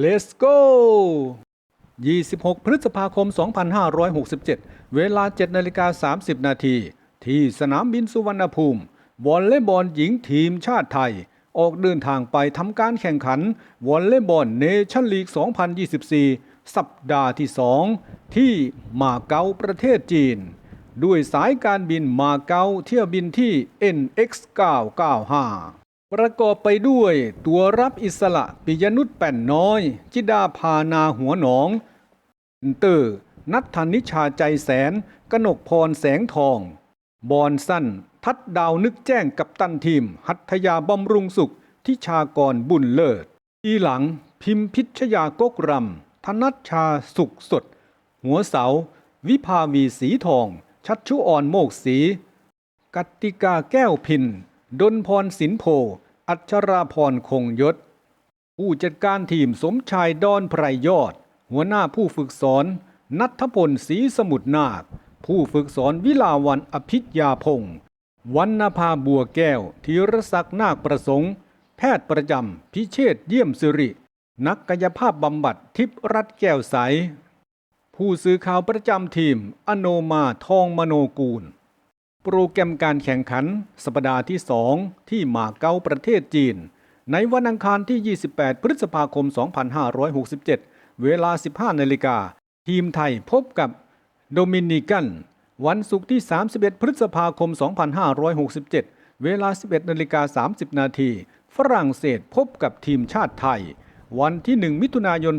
Let's go 26 พฤษภาคม 2567 เวลา 7นาฬิกา30 นาที ที่สนามบินสุวรรณภูมิวอลเลย์บอลหญิงทีมชาติไทย ออกเดินทางไปทำการแข่งขันวอลเลย์บอลเนชั่นลีก 2024 สัปดาห์ที่ 2 ที่มาเก๊าประเทศจีน ด้วยสายการบินมาเก๊าเที่ยวบินที่ NX 995 ประกอบไปด้วยตัวรับอิสระปิยนุชแป่นน้อย จิดาพานาหัวหนองเตอร์นัทธนิชาใจแสน กนกพรแสงทอง บอนสั้น ทัดดาวนึกแจ้งกับตันทีม หัตถยาบำรุงสุข ทิชากรบุญเลิศ อีหลัง พิมพิชยากกรำธนัชชาสุขสด หัวเสา วิภาวีสีทอง ชัดชุอ่อนโมกสี กัตติกาแก้วพินดนพรสินโพ อัชราพรคงยศ ผู้จัดการทีมสมชายดอนไพรยอด หัวหน้าผู้ฝึกสอน นัทพลศรีสมุทรนาค ผู้ฝึกสอนวิลาวันอภิญญาพงศ์วันนภาบัวแก้วธีรศักดิ์นาคประสงค์ แพทย์ประจำพิเชษเยี่ยมสิริ นักกายภาพบำบัดทิพรัตนแก้วใส ผู้สื่อข่าวประจำทีม อโนมาทองมโนกูล โปรแกรมการแข่งขัน สัปดาห์ที่ 2 ที่มาเก๊าประเทศจีน ในวันอังคารที่ 28 พฤษภาคม 2567 เวลา 15 นาฬิกา ทีมไทยพบกับโดมินิกัน วันศุกร์ที่ 31 พฤษภาคม 2567 เวลา 11 นาฬิกา 30 นาที ฝรั่งเศสพบกับทีมชาติไทย วันที่ 1 มิถุนายน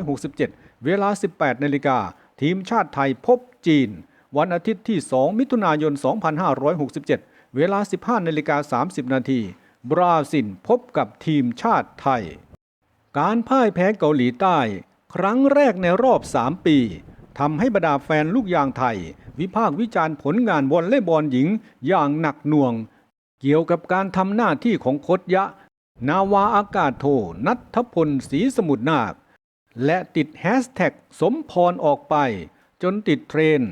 2567 เวลา 18 นาฬิกา ทีมชาติไทยพบจีน วันอาทิตย์ที่ 2 มิถุนายน 2567 เวลา 15นาฬิกา30 นาที บราซิลพบกับทีมชาติไทย การพ่ายแพ้เกาหลีใต้ ครั้งแรกในรอบ 3 ปีทำให้บรรดาแฟนลูกยางไทย วิพากษ์วิจารณ์ผลงานวอลเลย์บอลหญิงอย่างหนักหน่วง เกี่ยวกับการทำหน้าที่ของโคตยะ นาวาอากาศโทนัทพลศรีสมุทรนาค และติดแฮชแท็กสมพรออกไป จนติดเทรน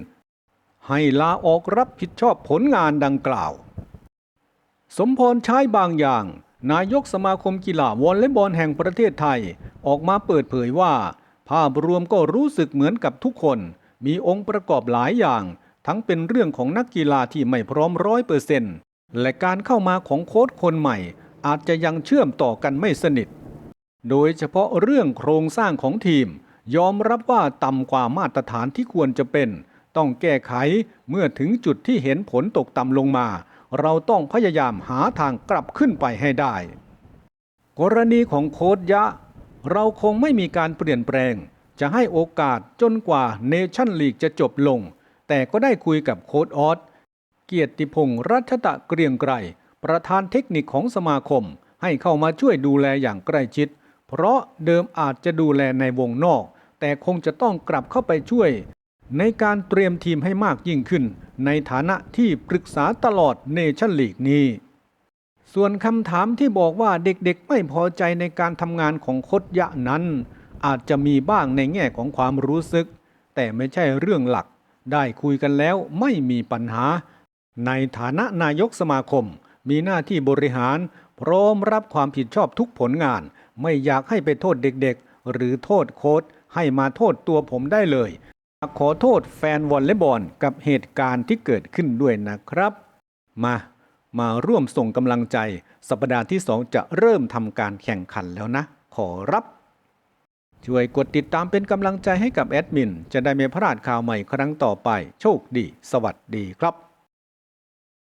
ให้ลาออกรับผิดชอบผลงานดังกล่าว สมพรใช้บางอย่าง นายกสมาคมกีฬาวอลเลย์บอลแห่งประเทศไทย ออกมาเปิดเผยว่า ภาพรวมก็รู้สึกเหมือนกับทุกคน มีองค์ประกอบหลายอย่าง ทั้งเป็นเรื่องของนักกีฬาที่ไม่พร้อมร้อยเปอร์เซนต์และการเข้ามาของโค้ชคนใหม่ อาจจะยังเชื่อมต่อกันไม่สนิท โดยเฉพาะเรื่องโครงสร้างของทีม ยอมรับว่าต่ำกว่ามาตรฐานที่ควรจะเป็น ต้องแก้ไขเมื่อถึงจุดที่เห็นผลตกต่ำลงมา เราต้องพยายามหาทางกลับขึ้นไปให้ได้ กรณีของโค้ดยะ เราคงไม่มีการเปลี่ยนแปลง จะให้โอกาสจนกว่าเนชั่นลีกจะจบลง แต่ก็ได้คุยกับโค้ดออสเกียรติพงษ์รัชตะเกรียงไกรประธานเทคนิคของสมาคม ให้เข้ามาช่วยดูแลอย่างใกล้ชิด เพราะเดิมอาจจะดูแลในวงนอก แต่คงจะต้องกลับเข้าไปช่วย ในการเตรียมทีมให้มากยิ่งขึ้น ในฐานะที่ปรึกษาตลอดเนชั่นลีกนี้ ส่วนคำถามที่บอกว่าเด็กๆไม่พอใจในการทำงานของโคดยะนั้น อาจจะมีบ้างในแง่ของความรู้สึก แต่ไม่ใช่เรื่องหลัก ได้คุยกันแล้วไม่มีปัญหา ในฐานะนายกสมาคม มีหน้าที่บริหาร พร้อมรับความผิดชอบทุกผลงาน ไม่อยากให้ไปโทษเด็กๆ หรือโทษโค้ชให้มาโทษตัวผมได้เลย ขอโทษแฟนวอลเลย์บอลกับเหตุการณ์ที่เกิดขึ้นด้วยนะครับ มา มาร่วมส่งกำลังใจ สัปดาห์ที่ 2 จะเริ่มทำการแข่งขันแล้วนะ ขอรับ ช่วยกดติดตามเป็นกำลังใจให้กับแอดมิน จะได้ไม่พลาดข่าวใหม่ครั้งต่อไป โชคดี สวัสดีครับ